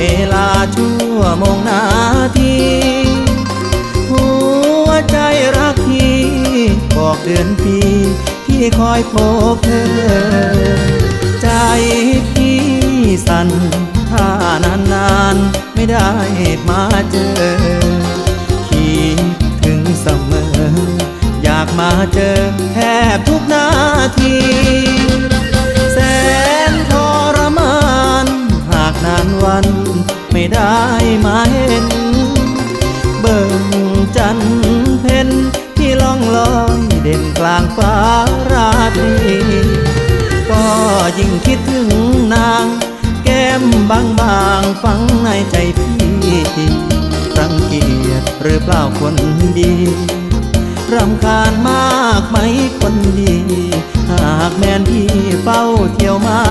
เวลาชั่วโมงนาทีหัวใจรักพี่บอกเดือนปีที่คอยพบเธอ ใจพี่สั่นถ้านานนานไม่ได้มาเจอ คิดถึงเสมอ อยากมาเจอแทบทุกนาที ได้มาเห็น เบิ่งจันเพ็ญที่ล่องลอยเด่นกลางฟ้าราตรีก็ยิ่งคิดถึงนาง แก้มบางบางๆฝังในใจพี่รังเกียจหรือเปล่าคนดีรำคาญมากไหมคนดี หากแม่นพี่เฝ้าเที่ยวมา